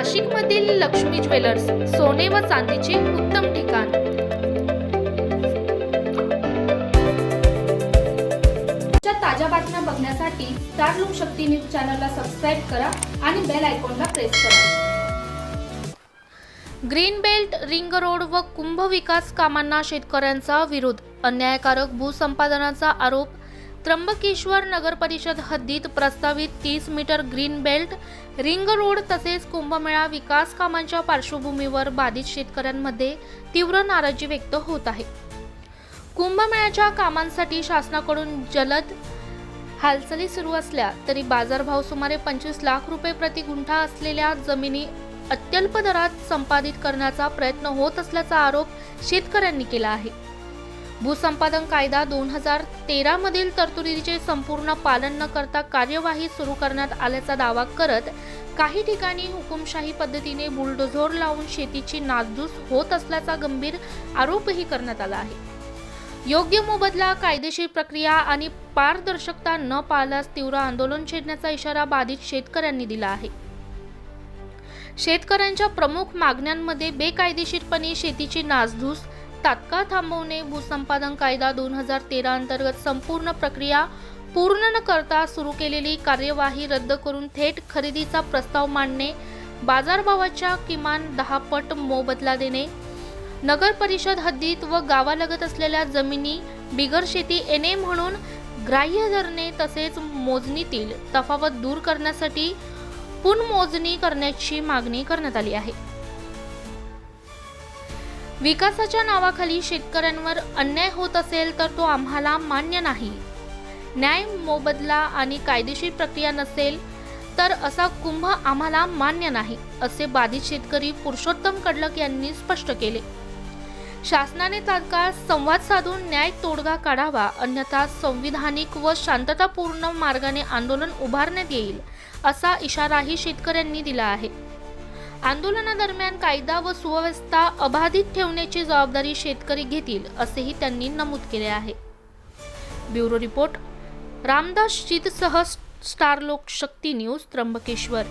नाशिकमधील लक्ष्मी ज्वेलर्स सोने व चांदीचे उत्तम ठिकाण. ताज्या बातम्या बघण्यासाठी स्टार लोक शक्ती न्यूज चॅनलला सबस्क्राईब करा आणि बेल आयकॉनला प्रेस करा. ग्रीन बेल्ट रिंग रोड व कुंभ विकास कामांना शेतकऱ्यांचा विरोध. अन्यायकारक भूसंपादनाचा आरोप त्र्यंबकेश्वर नगर परिषद हद्दीत प्रस्तावित तीस metre green belt ring road तसेच कुंभमेळा विकास कामांच्या पार्श्वभूमीवर बाधित शेतकऱ्यांमध्ये तीव्र नाराजी व्यक्त होत आहे. कुंभमेळ्याच्या कामांसाठी शासनाकडून जलद हालचाली सुरू असल्या तरी बाजारभाव सुमारे पंचवीस लाख रुपये प्रति गुंठा असलेल्या जमिनी अत्यल्प दरात संपादित करण्याचा प्रयत्न होत असल्याचा आरोप शेतकऱ्यांनी केला आहे. भूसंपादन कायदा दोन हजार तेरामधील तरतुदीचे संपूर्ण पालन न करता कार्यवाही सुरू करण्यात आल्याचा दावा करत काही ठिकाणी हुकुमशाही पद्धतीने बुलडोझोर लावून शेतीची नासधूस होत असल्याचा गंभीर आरोपही करण्यात आला आहे. योग्य मोबदला कायदेशीर प्रक्रिया आणि पारदर्शकता न पाळल्यास तीव्र आंदोलन छेडण्याचा इशारा बाधित शेतकऱ्यांनी दिला आहे. शेतकऱ्यांच्या प्रमुख मागण्यांमध्ये बेकायदेशीरपणे शेतीची नासधूस तात्काळ थांबवणे भूसंपादन कायदा दोन हजार तेरा अंतर्गत संपूर्ण प्रक्रिया पूर्ण न करता सुरू केलेली कार्यवाही रद्द करून थेट खरेदीचा प्रस्ताव मांडणे बाजारभावाच्या किमान दहा पट मोबदला देणे नगर परिषद हद्दीत व गावालगत असलेल्या जमिनी बिगर शेती येणे म्हणून ग्राह्य धरणे तसेच मोजणीतील तफावत दूर करण्यासाठी पुनमोजणी करण्याची मागणी करण्यात आली आहे. विकासाच्या नावाखाली शेतकऱ्यांवर अन्याय होत असेल तर तो आम्हाला मान्य नाही. न्याय मोबदला आणि कायदेशीर प्रक्रिया नसेल तर असा कुंभ आम्हाला मान्य नाही असे बाधित शेतकरी पुरुषोत्तम कडलक यांनी स्पष्ट केले. शासनाने तात्काळ संवाद साधून न्याय तोडगा काढावा अन्यथा संविधानिक व शांततापूर्ण मार्गाने आंदोलन उभारण्यात येईल असा इशाराही शेतकऱ्यांनी दिला आहे. आंदोलनादरम्यान कायदा व सुव्यवस्था अबाधित ठेवण्याची जबाबदारी शेतकरी घेतील असेही त्यांनी नमूद केले आहे. ब्युरो रिपोर्ट रामदास चितसह स्टार लोक शक्ती न्यूज त्र्यंबकेश्वर.